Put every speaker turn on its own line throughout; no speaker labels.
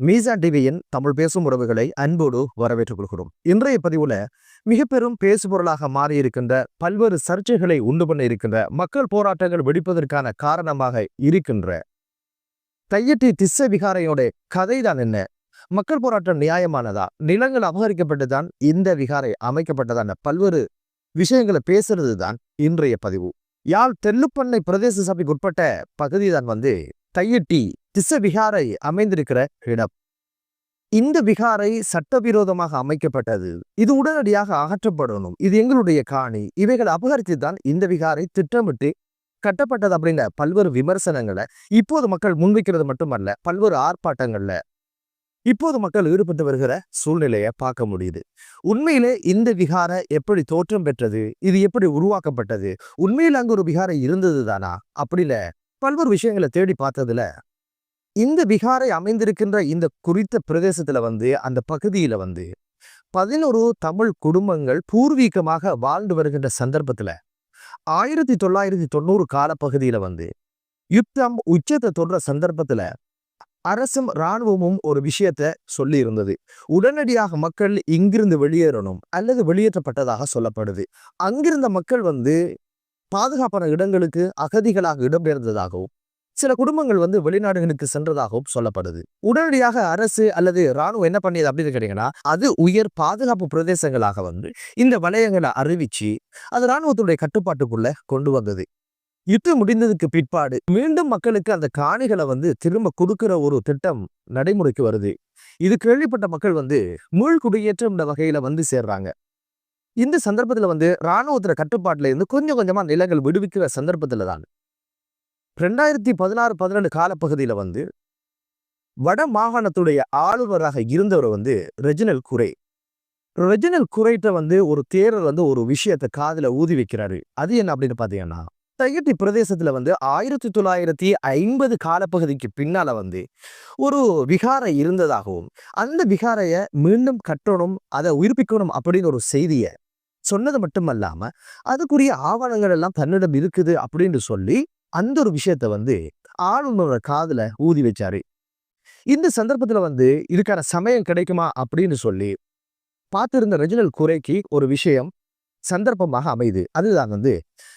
மீசா டிவியின் தமிழ் பேசும் உறவுகளை அன்போடு வரவேற்றுக் கொள்கிறோம் இன்றைய பதிவுல மிகப்பெரும் பேசுபொருளாக மாறியிருக்கின்ற பல்வேறு சர்ச்சைகளை உண்டு பண்ண இருக்கின்ற மக்கள் போராட்டங்கள் வெடிப்பதற்கான காரணமாக இருக்கின்ற தையட்டி திஸ்ஸ விகாரையோட கதைதான் என்ன? மக்கள் போராட்டம் நியாயமானதா? நிலங்கள் அபகரிக்கப்பட்டுதான் இந்த விகாரை அமைக்கப்பட்டதான பல்வேறு விஷயங்களை பேசுறது தான் இன்றைய பதிவு. யாழ் தெல்லுப்பண்ணை பிரதேச சபைக்கு உட்பட்ட பகுதி தான் வந்து தையட்டி திச விகாரை அமைந்திருக்கிற இடம். இந்த விகாரை சட்டவிரோதமாக அமைக்கப்பட்டது. இது உடனடியாக அகற்றப்படணும். இது எங்களுடைய காணி. இவைகளை அபகரித்து தான் இந்த விகாரை திட்டமிட்டு கட்டப்பட்டது அப்படின்ற பல்வேறு விமர்சனங்களை இப்போது மக்கள் முன்வைக்கிறது மட்டுமல்ல பல்வேறு ஆர்ப்பாட்டங்கள்ல இப்போது மக்கள் ஈடுபட்டு வருகிற சூழ்நிலையை பார்க்க முடியுது. உண்மையிலே இந்த விகார எப்படி தோற்றம் பெற்றது? இது எப்படி உருவாக்கப்பட்டது? உண்மையில் அங்கு ஒரு விகாரம் இருந்தது தானா அப்படின்னு பல்வேறு விஷயங்களை தேடி பார்த்ததுல இந்த விகாரை அமைந்திருக்கின்ற இந்த குறித்த பிரதேசத்துல வந்து அந்த பகுதியில வந்து பதினோரு தமிழ் குடும்பங்கள் பூர்வீகமாக வாழ்ந்து வருகின்ற சந்தர்ப்பத்துல ஆயிரத்தி தொள்ளாயிரத்தி தொண்ணூறு காலப்பகுதியில வந்து யுத்தம் உச்சத்தை தொடர சந்தர்ப்பத்துல அரசும் இராணுவமும் ஒரு விஷயத்த சொல்லி இருந்தது உடனடியாக மக்கள் இங்கிருந்து வெளியேறணும் அல்லது வெளியேற்றப்பட்டதாக சொல்லப்படுது. அங்கிருந்த மக்கள் வந்து பாதுகாப்பான இடங்களுக்கு அகதிகளாக இடம்பெயர்ந்ததாகவும் சில குடும்பங்கள் வந்து வெளிநாடுகளுக்கு சென்றதாகவும் சொல்லப்படுது. உடனடியாக அரசு அல்லது ராணுவம் என்ன பண்ணியது அப்படின்னு கேட்டீங்கன்னா அது உயர் பாதுகாப்பு பிரதேசங்களாக வந்து இந்த வளையங்களை அறிவிச்சு அது ராணுவத்துடைய கட்டுப்பாட்டுக்குள்ள கொண்டு வந்தது. யுத்தம் முடிந்ததுக்கு பிற்பாடு மீண்டும் மக்களுக்கு அந்த காணிகளை வந்து திரும்ப கொடுக்கிற ஒரு திட்டம் நடைமுறைக்கு வருது. இது கேள்விப்பட்ட மக்கள் வந்து மீள் குடியேற்றம் வகையில வந்து சேர்றாங்க. இந்த சந்தர்ப்பத்துல வந்து இராணுவத்துல கட்டுப்பாட்டுல இருந்து கொஞ்சம் கொஞ்சமா நிலங்கள் விடுவிக்கிற சந்தர்ப்பத்துல தான். ரெண்டாயிரத்தி பதினாறு பதினெண்டு காலப்பகுதியில வந்து வட மாகாணத்துடைய ஆளுநராக இருந்தவர் வந்து ரெஜினல் குரே. ரெஜினல் குறைட்ட வந்து ஒரு தேரர் வந்து ஒரு விஷயத்தை காதுல ஊதி வைக்கிறாரு. அது என்ன அப்படின்னு பார்த்தீங்கன்னா தையட்டி பிரதேசத்துல வந்து ஆயிரத்தி தொள்ளாயிரத்தி ஐம்பது காலப்பகுதிக்கு பின்னால வந்து ஒரு விகாரை இருந்ததாகவும் அந்த விகாரைய மீண்டும் கட்டணும் அதை உயிர்ப்பிக்கணும் அப்படின்னு ஒரு செய்தியை சொன்னது மட்டுமல்லாம அதுக்குரிய ஆவணங்கள் எல்லாம் தன்னிடம் இருக்குது அப்படின்னு சொல்லி அந்த ஒரு விஷயத்த வந்து ஆளுநரோட காதுல ஊதி வச்சாரு. இந்த சந்தர்ப்பத்துல வந்து இதுக்கான சமயம் கிடைக்குமா அப்படின்னு சொல்லி பார்த்திருந்த ரெஜினல் குறைக்கு ஒரு விஷயம் சந்தர்ப்பமாக அமையுது. அதுதான் வந்து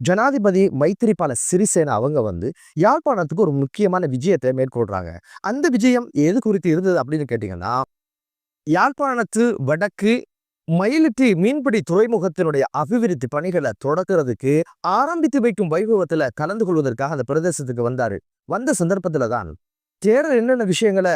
ஜனாதிபதி மைத்திரிபால சிறிசேனா அவங்க வந்து யாழ்ப்பாணத்துக்கு ஒரு முக்கியமான விஜயத்தை மேற்கொள்றாங்க. அந்த விஜயம் எது குறித்து இருந்தது அப்படின்னு கேட்டீங்கன்னா யாழ்ப்பாணத்து வடக்கு மயிலிட்டி மீன்பிடி துறைமுகத்தினுடைய அபிவிருத்தி பணிகளை தொடக்கிறதுக்கு ஆரம்பித்து வைக்கும் வைபவத்துல கலந்து கொள்வதற்காக அந்த பிரதேசத்துக்கு வந்தாரு. வந்த சந்தர்ப்பத்துல தான் தேரர் என்னென்ன விஷயங்களை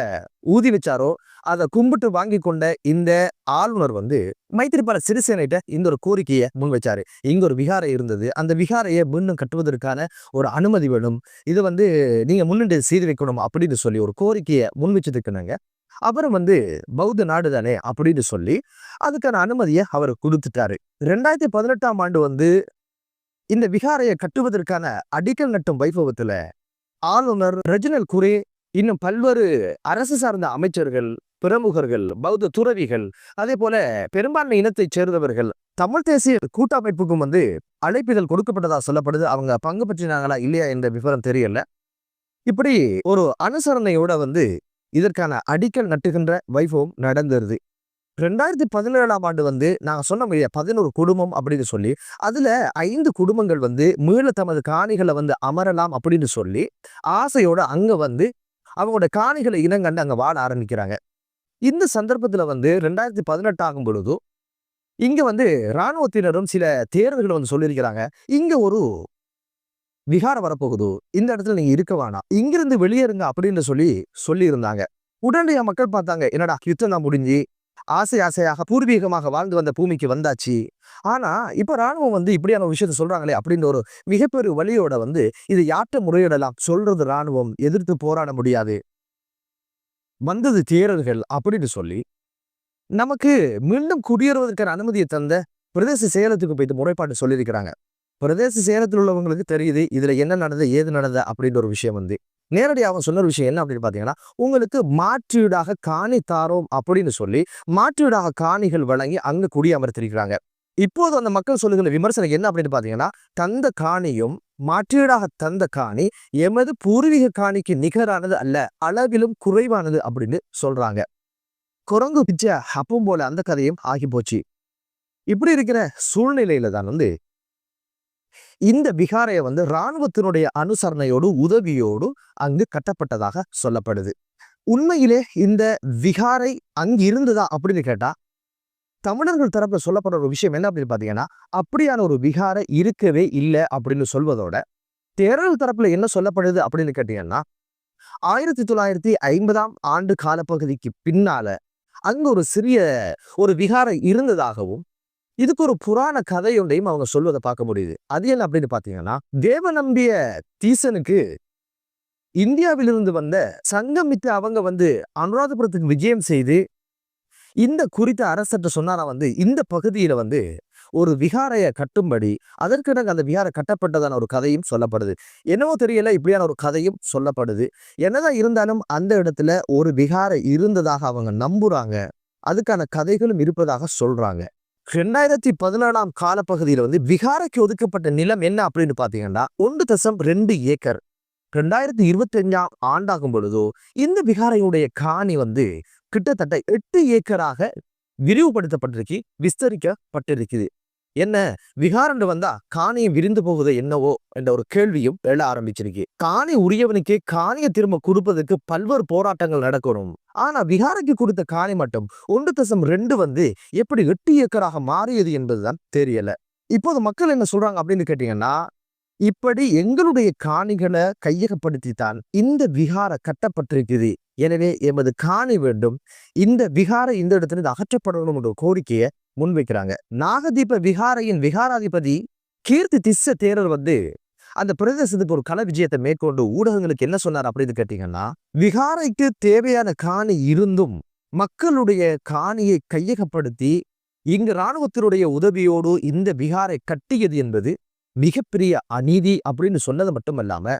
ஊதி வச்சாரோ அதை கும்பிட்டு வாங்கி கொண்ட இந்த ஆளுநர் வந்து மைத்திரிபால சிறிசேனைட்ட இந்த ஒரு கோரிக்கையை முன் வச்சாரு. இங்க ஒரு விகாரை இருந்தது. அந்த விகாரையை மீண்டும் கட்டுவதற்கான ஒரு அனுமதி வேணும். இது வந்து நீங்க முன்னிட்டு செய்து வைக்கணும் அப்படின்னு சொல்லி ஒரு கோரிக்கையை முன் வச்சதுக்குனாங்க அப்புறம் வந்து பௌத்த நாடு தானே அப்படின்னு சொல்லி அதுக்கான அனுமதியை அவர் கொடுத்துட்டாரு. ரெண்டாயிரத்தி பதினெட்டாம் ஆண்டு வந்து இந்த விகாரையை கட்டுவதற்கான அடிக்கல் நட்டும் வைபவத்துல ஆளுநர் ரெஜினல் குரே இன்னும் பல்வேறு அரசு சார்ந்த அமைச்சர்கள் பிரமுகர்கள் பௌத்த துறவிகள் அதே போல பெரும்பான்மை இனத்தைச் சேர்ந்தவர்கள் தமிழ் தேசிய கூட்டமைப்புக்கும் வந்து அழைப்பிதழ் கொடுக்கப்பட்டதா சொல்லப்படுது. அவங்க பங்கு பற்றினாங்களா இல்லையா என்ற விவரம் தெரியல. இப்படி ஒரு அனுசரணையோட வந்து இதற்கான அடிக்கல் நட்டுகின்ற வைபவம் நடந்துருது ரெண்டாயிரத்தி பதினேழாம் ஆண்டு வந்து நாங்கள் சொன்ன முடியா பதினோரு குடும்பம் அப்படின்னு சொல்லி அதில் ஐந்து குடும்பங்கள் வந்து மீள தமது காணிகளை வந்து அமரலாம் அப்படின்னு சொல்லி ஆசையோட அங்கே வந்து அவங்களோட காணிகளை இனங்கண்டு அங்கே வாழ ஆரம்பிக்கிறாங்க. இந்த சந்தர்ப்பத்தில் வந்து ரெண்டாயிரத்தி பதினெட்டு ஆகும் பொழுதும் இங்கே வந்து இராணுவத்தினரும் சில தேர்வுகளை வந்து சொல்லியிருக்கிறாங்க. இங்கே ஒரு விகாரம் வரப்போகுது? இந்த இடத்துல நீங்க இருக்க வேணாம். இங்கிருந்து வெளியேறுங்க அப்படின்னு சொல்லி சொல்லி இருந்தாங்க உடனடியாக மக்கள் பார்த்தாங்க என்னடா யுத்தம் தான் முடிஞ்சு. ஆசை ஆசையாக பூர்வீகமாக வாழ்ந்து வந்த பூமிக்கு வந்தாச்சு. ஆனா இப்ப ராணுவம் வந்து இப்படியான விஷயத்த சொல்றாங்களே அப்படின்ற ஒரு மிகப்பெரிய வழியோட வந்து இது யார்கிட்ட முறையிடலாம்? சொல்றது ராணுவம் எதிர்த்து போராட முடியாது. வந்தது தேரர்கள் அப்படின்னு சொல்லி நமக்கு மீண்டும் குடியேறுவதற்கான அனுமதியை தந்த பிரதேச செயலத்துக்கு போயிட்டு முறைப்பாட்டு சொல்லியிருக்கிறாங்க. பிரதேச சேலத்தில் உள்ளவங்களுக்கு தெரியுது இதுல என்ன நடந்தது ஏது நடந்தது அப்படின்ற ஒரு விஷயம் வந்து. நேரடியாக அவன் சொன்ன ஒரு விஷயம் என்ன அப்படின்னு பார்த்தீங்கன்னா உங்களுக்கு மாற்றீடாக காணி தாரோம் அப்படின்னு சொல்லி மாற்றீடாக காணிகள் வழங்கி அங்க குடியமர்த்திருக்கிறாங்க. இப்போது அந்த மக்கள் சொல்லுகிற விமர்சனம் என்ன அப்படின்னு பாத்தீங்கன்னா தந்த காணியும் மாற்றீடாக தந்த காணி எமது பூர்வீக காணிக்கு நிகரானது அல்ல அளவிலும் குறைவானது அப்படின்னு சொல்றாங்க. குரங்கு பிச்சை அப்பவும் போல அந்த கதையும் ஆகி போச்சு. இப்படி இருக்கிற சூழ்நிலையில தான் வந்து இந்த விகாரைய வந்து இராணுவத்தினுடைய அனுசரணையோடு உதவியோடு அங்கு கட்டப்பட்டதாக சொல்லப்படுது. உண்மையிலே இந்த விகாரை அங்கு இருந்ததா அப்படின்னு கேட்டா தமிழர்கள் தரப்புல சொல்லப்படுற ஒரு விஷயம் என்ன அப்படின்னு பாத்தீங்கன்னா அப்படியான ஒரு விகாரை இருக்கவே இல்லை அப்படின்னு சொல்வதோட தேரல் தரப்புல என்ன சொல்லப்படுது அப்படின்னு கேட்டீங்கன்னா ஆயிரத்தி தொள்ளாயிரத்தி ஐம்பதாம் ஆண்டு காலப்பகுதிக்கு பின்னால அங்க ஒரு சிறிய ஒரு விகாரை இருந்ததாகவும் இதுக்கு ஒரு புராண கதையொன்றையும் அவங்க சொல்வதை பார்க்க முடியுது. அது என்ன அப்படின்னு பார்த்தீங்கன்னா தேவ நம்பிய தீசனுக்கு இந்தியாவிலிருந்து வந்த சங்கமித்து அவங்க வந்து அனுராதபுரத்துக்கு விஜயம் செய்து இந்த குறித்த அரசர்கிட்ட சொன்னாரா வந்து இந்த பகுதியில வந்து ஒரு விகாரைய கட்டும்படி அதற்கிடங்க அந்த விகாரை கட்டப்பட்டதான ஒரு கதையும் சொல்லப்படுது. என்னவோ தெரியல இப்படியான ஒரு கதையும் சொல்லப்படுது. என்னதான் இருந்தாலும் அந்த இடத்துல ஒரு விகாரை இருந்ததாக அவங்க நம்புறாங்க. அதுக்கான கதைகளும் இருப்பதாக சொல்றாங்க. ரெண்டாயிரத்தி பதினேழாம் காலப்பகுதியில வந்து விகாரைக்கு ஒதுக்கப்பட்ட நிலம் என்ன அப்படின்னு பார்த்தீங்கன்னா ஒன்று தசம் ரெண்டு ஏக்கர். ரெண்டாயிரத்தி இருபத்தி அஞ்சாம் ஆண்டாகும் பொழுதோ இந்த விகாரையுடைய காணி வந்து கிட்டத்தட்ட எட்டு ஏக்கராக விரிவுபடுத்தப்பட்டிருக்கு விஸ்தரிக்கப்பட்டிருக்குது. என்ன? விகாரண்டு வந்தா காணியை விரிந்து போகுது என்னவோ என்ற ஒரு கேள்வியும் எழ ஆரம்பிச்சிருக்கு. காணி உரியவனுக்கே காணியை திரும்ப கொடுப்பதற்கு பல்வேறு போராட்டங்கள் நடக்கணும். ஆனா விகாரைக்கு கொடுத்த காணி மட்டும் ஒன்று தசம் ரெண்டு வந்து எப்படி எட்டு ஏக்கராக மாறியது என்பதுதான் தெரியல. இப்போது மக்கள் என்ன சொல்றாங்க அப்படின்னு கேட்டீங்கன்னா இப்படி எங்களுடைய காணிகளை கையகப்படுத்தித்தான் இந்த விகார கட்டப்பட்டிருக்குது. எனவே எமது காணி வேண்டும். இந்த விகார இந்த இடத்துல இருந்து அகற்றப்படணும் என்ற கோரிக்கையை முன்வைக்கிறாங்க நாகதீப விகாரையின் விகாராதிபதி கீர்த்தி திஸ்ஸ தேரர் வந்து அந்த பிரதேசத்துக்கு ஒரு கல விஜயத்தை மேற்கொண்டு ஊடகங்களுக்கு என்ன சொன்னார் அப்படின்னு கேட்டீங்கன்னா விகாரைக்கு தேவையான காணி இருந்தும் மக்களுடைய காணியை கையகப்படுத்தி இங்கு இராணுவத்தினுடைய உதவியோடு இந்த விகாரை கட்டியது என்பது மிகப்பெரிய அநீதி அப்படின்னு சொன்னது மட்டும் இல்லாம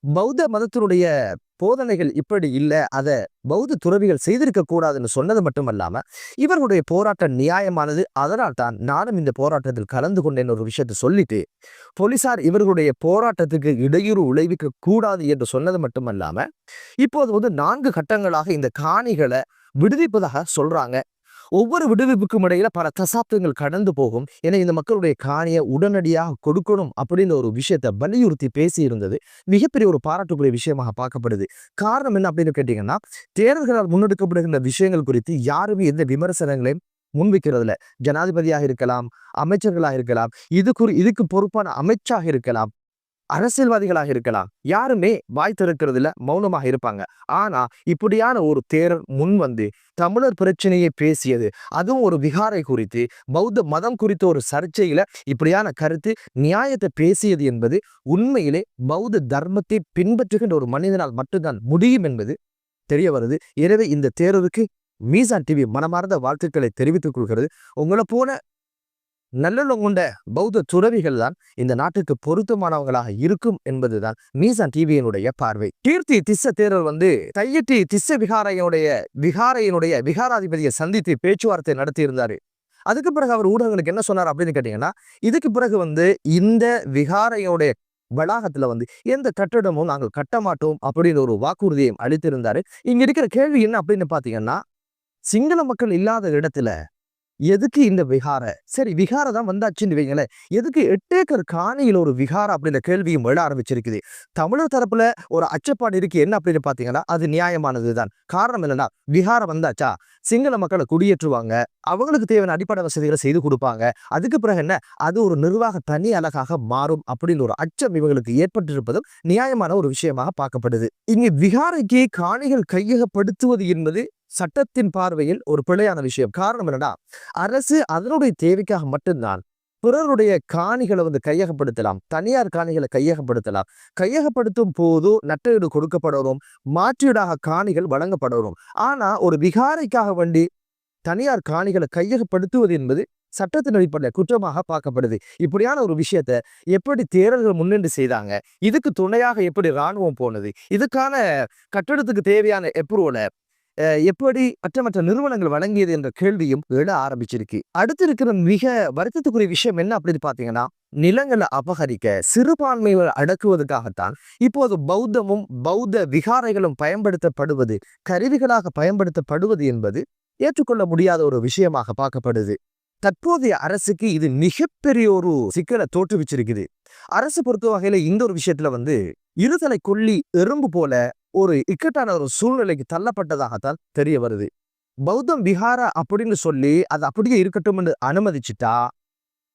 பௌத்த மதத்தினுடைய போதனைகள் இப்படி இல்லை அதை பௌத்த துறவிகள் செய்திருக்க கூடாதுன்னு சொன்னது மட்டும் இவர்களுடைய போராட்டம் நியாயமானது. அதனால் தான் நானும் இந்த போராட்டத்தில் கலந்து கொண்டேன் ஒரு விஷயத்தை சொல்லிட்டு போலீசார் இவர்களுடைய போராட்டத்துக்கு இடையூறு விளைவிக்க கூடாது என்று சொன்னது மட்டும் இப்போது வந்து நான்கு கட்டங்களாக இந்த காணிகளை விடுவிப்பதாக சொல்றாங்க. ஒவ்வொரு விடுவிப்புக்கும் இடையில பல தசாப்தங்கள் கடந்து போகும். என இந்த மக்களுடைய காணியை உடனடியாக கொடுக்கணும் அப்படின்ற ஒரு விஷயத்தை வலியுறுத்தி பேசி இருந்தது மிகப்பெரிய ஒரு பாராட்டுக்குரிய விஷயமாக பார்க்கப்படுது. காரணம் என்ன அப்படின்னு கேட்டீங்கன்னா தேர்தல்களால் முன்னெடுக்கப்படுகின்ற விஷயங்கள் குறித்து யாருமே எந்த விமர்சனங்களையும் முன்வைக்கிறதுல ஜனாதிபதியாக இருக்கலாம் அமைச்சர்களாக இருக்கலாம் இது குறி இதுக்கு பொறுப்பான அமைச்சாக இருக்கலாம். அரசியல்வாதிகளாக இருக்கலாம். யாருமே வாய் திறக்கிறதுல மௌனமாக இருப்பாங்க. ஆனா இப்படியான ஒரு தேரர் முன் வந்து தமிழர் பிரச்சனையை பேசியது அதுவும் ஒரு விகாரை குறித்து பௌத்த மதம் குறித்த ஒரு சர்ச்சையில இப்படியான கருத்து நியாயத்தை பேசியது என்பது உண்மையிலே பௌத்த தர்மத்தை பின்பற்றுகின்ற ஒரு மனிதனால் மட்டும்தான் முடியும் என்பது தெரிய வருது. எனவே இந்த தேர்வுக்கு மீசான் டிவி மனமார்ந்த வாழ்த்துக்களை தெரிவித்துக் கொள்கிறது. உங்களை போல நல்லுள்ளம் கொண்ட பௌத்த துறவிகள் தான் இந்த நாட்டுக்கு பொருத்தமானவங்களாக இருக்கும் என்பதுதான் மீசான் டிவியினுடைய பார்வை. கீர்த்தி திஸ்ஸ தேரர் வந்து தையட்டி திஸ்ஸ விகாரையனுடைய விகாரையினுடைய விகாராதிபதியை சந்தித்து பேச்சுவார்த்தை நடத்தியிருந்தாரு. அதுக்கு பிறகு அவர் ஊடகங்களுக்கு என்ன சொன்னார் அப்படின்னு கேட்டீங்கன்னா இதுக்கு பிறகு வந்து இந்த விகாரையோடைய வளாகத்துல வந்து எந்த கட்டடமும் நாங்கள் கட்ட மாட்டோம் அப்படின்ற ஒரு வாக்குறுதியையும் அளித்திருந்தாரு. இங்க இருக்கிற கேள்வி என்ன அப்படின்னு பாத்தீங்கன்னா சிங்கள மக்கள் இல்லாத இடத்துல எதுக்கு இந்த விகார சரி விகார தான் வந்தாச்சுன்னு வைங்களேன் எதுக்கு எட்டு ஏக்கர் காணியில் ஒரு விகார அப்படின்ற கேள்வியும் எழ ஆரம்பிச்சிருக்குது? தமிழர் தரப்புல ஒரு அச்சப்பாடு இருக்கு. என்ன அப்படின்னு பாத்தீங்கன்னா அது நியாயமானது தான். காரணம் என்னன்னா விகாரம் வந்தாச்சா? சிங்கள மக்களை குடியேற்றுவாங்க. அவங்களுக்கு தேவையான அடிப்படை வசதிகளை செய்து கொடுப்பாங்க. அதுக்கு பிறகு என்ன? அது ஒரு நிர்வாக தனி அழகாக மாறும் அப்படின்னு ஒரு அச்சம் இவங்களுக்கு ஏற்பட்டிருப்பதும் நியாயமான ஒரு விஷயமாக பார்க்கப்படுது. இங்கு விகாரைக்கு காணிகள் கையகப்படுத்துவது என்பது சட்டத்தின் பார்வையில் ஒரு பிழையான விஷயம். காரணம் என்னன்னா அரசு அதனுடைய தேவைக்காக மட்டும்தான் பிறருடைய காணிகளை வந்து கையகப்படுத்தலாம். தனியார் காணிகளை கையகப்படுத்தலாம். கையகப்படுத்தும் போது நட்டஈடு கொடுக்கப்படணும். மாற்றீடாக காணிகள் வழங்கப்படணும். ஆனா ஒரு விகாரைக்காக வேண்டி தனியார் காணிகளை கையகப்படுத்துவது என்பது சட்டத்தின் அடிப்படையில் குற்றமாக பார்க்கப்படுது. இப்படியான ஒரு விஷயத்த எப்படி தேரர்கள் முன்னின்று செய்தாங்க? இதுக்கு துணையாக எப்படி இராணுவம் போனது? இதுக்கான கட்டடத்துக்கு தேவையான எப்ரூவலை எப்படி மற்ற மற்ற நிறுவனங்கள் வழங்கியது என்ற கேள்வியும் எழ ஆரம்பிச்சிருக்கு. அடுத்து இருக்கிற மிக வருத்தத்துக்குரிய விஷயம் என்ன அப்படின்னு பாத்தீங்கன்னா நிலங்களை அபகரிக்க சிறுபான்மையை அடக்குவதற்காகத்தான் இப்போது பௌத்தமும் பௌத்த விகாரைகளும் பயன்படுத்தப்படுவது கருவிகளாக பயன்படுத்தப்படுவது என்பது ஏற்றுக்கொள்ள முடியாத ஒரு விஷயமாக பார்க்கப்படுது. தற்போதைய அரசுக்கு இது மிகப்பெரிய ஒரு சிக்கலை தோற்றுவிச்சிருக்குது. அரசு பொறுத்த வகையில இந்த ஒரு விஷயத்துல வந்து இருதலை கொல்லி எறும்பு போல ஒரு இக்கட்டான ஒரு சூழ்நிலைக்கு தள்ளப்பட்டதாகத்தான் தெரிய வருது. பௌத்தம் விஹாரா அப்படின்னு சொல்லி அது அப்படியே இருக்கட்டும் என்று அனுமதிச்சிட்டா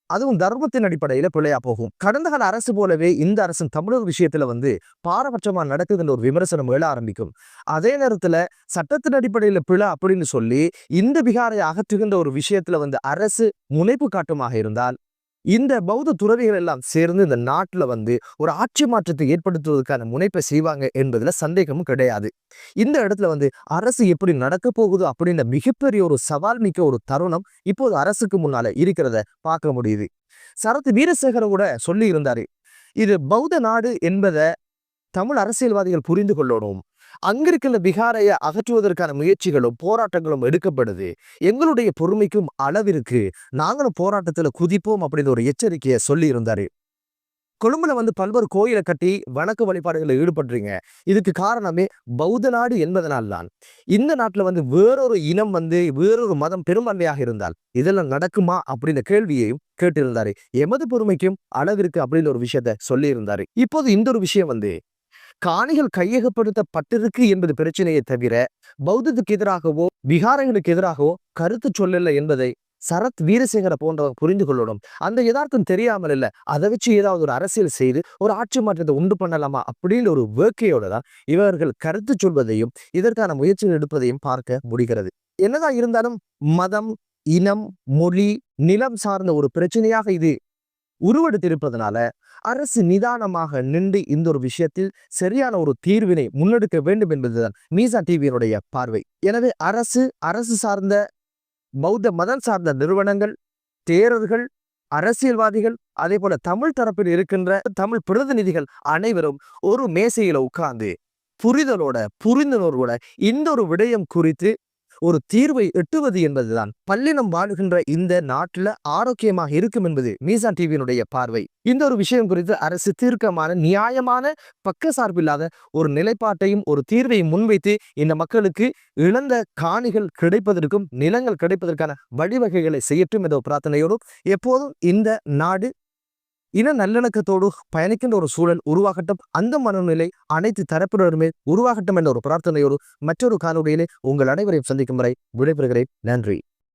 அதுவும் தர்மத்தின் அடிப்படையில பிழையா போகும். கடந்த கால அரசு போலவே இந்த அரசும் தமிழர் விஷயத்துல வந்து பாரபட்சமா நடக்குதுன்ற ஒரு விமர்சனம் எழ ஆரம்பிக்கும். அதே நேரத்துல சட்டத்தின் அடிப்படையில பிழை அப்படின்னு சொல்லி இந்த விகாரை அகற்றுகின்ற ஒரு விஷயத்துல வந்து அரசு முனைப்பு காட்டுமாக இருந்தால் இந்த பௌத்த துறவிகள் எல்லாம் சேர்ந்து இந்த நாட்டுல வந்து ஒரு ஆட்சி மாற்றத்தை ஏற்படுத்துவதற்கான முனைப்பை செய்வாங்க என்பதுல சந்தேகமும் கிடையாது. இந்த இடத்துல வந்து அரசு எப்படி நடக்க போகுது அப்படின்ற மிகப்பெரிய ஒரு சவால் மிக்க ஒரு தருணம் இப்போது அரசுக்கு முன்னால இருக்கிறத பார்க்க முடியுது. சரத் வீரசேகர கூட சொல்லி இருந்தாரு இது பௌத்த நாடு என்பதை தமிழ் அரசியல்வாதிகள் புரிந்து கொள்ளணும். அங்கிருக்கிற விகாரையை அகற்றுவதற்கான முயற்சிகளும் போராட்டங்களும் எடுக்கப்படுது. எங்களுடைய பொறுமைக்கும் அளவிற்கு நாங்களும் போராட்டத்துல குதிப்போம் அப்படின்னு ஒரு எச்சரிக்கையை சொல்லியிருந்தாரு. கொழும்புல வந்து பல்வேறு கோயிலை கட்டி வணக்க வழிபாடுகளில் ஈடுபடுறீங்க இதுக்கு காரணமே பௌத்த நாடு என்பதனால்தான். இந்த நாட்டுல வந்து வேறொரு இனம் வந்து வேறொரு மதம் பெரும்பான்மையாக இருந்தால் இதெல்லாம் நடக்குமா அப்படின்ற கேள்வியையும் கேட்டிருந்தாரு. எமது பொறுமைக்கும் அளவிற்கு அப்படின்னு ஒரு விஷயத்த சொல்லியிருந்தாரு. இப்போது இந்த ஒரு விஷயம் வந்து காணிகள் கையகப்படுத்தப்பட்டிருக்கு என்பது பிரச்சனையை தவிர பௌத்தத்துக்கு எதிராகவோ விகாரங்களுக்கு எதிராகவோ கருத்து சொல்லல என்பதை சரத் வீரசேகர போன்றவங்க புரிந்து கொள்ளணும். அந்த யதார்த்தம் தெரியாமல் இல்லை அதை வச்சு ஏதாவது ஒரு அரசியல் செய்து ஒரு ஆட்சி மாற்றத்தை உண்டு பண்ணலாமா அப்படின்னு ஒரு வேட்கையோட தான் இவர்கள் கருத்து சொல்வதையும் இதற்கான முயற்சிகள் எடுப்பதையும் பார்க்க முடிகிறது. என்னதான் இருந்தாலும் மதம் இனம் மொழி நிலம் சார்ந்த ஒரு பிரச்சனையாக இது உருவெடுத்திருப்பதனால அரசு நிதானமாக நின்று இந்த ஒரு விஷயத்தில் சரியான ஒரு தீர்வினை முன்னெடுக்க வேண்டும் என்பதுதான் மீசா டிவியினுடைய பார்வை. எனவே அரசு அரசு சார்ந்த பௌத்த மதம் சார்ந்த நிறுவனங்கள் தேரர்கள் அரசியல்வாதிகள் அதே போல தமிழ் தரப்பில் இருக்கின்ற தமிழ் பிரதிநிதிகள் அனைவரும் ஒரு மேசையில உட்கார்ந்து புரிதலோட புரிந்துணர்வோட இந்த ஒரு விடயம் குறித்து ஒரு தீர்வை எட்டுவது என்பதுதான். பல்லினம் வாழுகின்ற இந்த நாட்டுல ஆரோக்கியமாக இருக்கும் என்பது மீசான் டிவியினுடைய பார்வை. இந்த ஒரு விஷயம் குறித்து அரசு தீர்க்கமான நியாயமான பக்க சார்பில்லாத ஒரு நிலைப்பாட்டையும் ஒரு தீர்வையும் முன்வைத்து இந்த மக்களுக்கு இழந்த காணிகள் கிடைப்பதற்கும் நிலங்கள் கிடைப்பதற்கான வழிவகைகளை செய்யட்டும் என்ற பிரார்த்தனையோடும் எப்போதும் இந்த நாடு இன நல்லிணக்கத்தோடு பயணிக்கின்ற ஒரு சூழல் உருவாகட்டும். அந்த மனநிலை அனைத்து தரப்பினருமே உருவாகட்டும் என்ற ஒரு பிரார்த்தனையோடு மற்றொரு காணொலியிலே உங்கள் அனைவரையும் சந்திக்கும் வரை விடைபெறுகிறேன். நன்றி.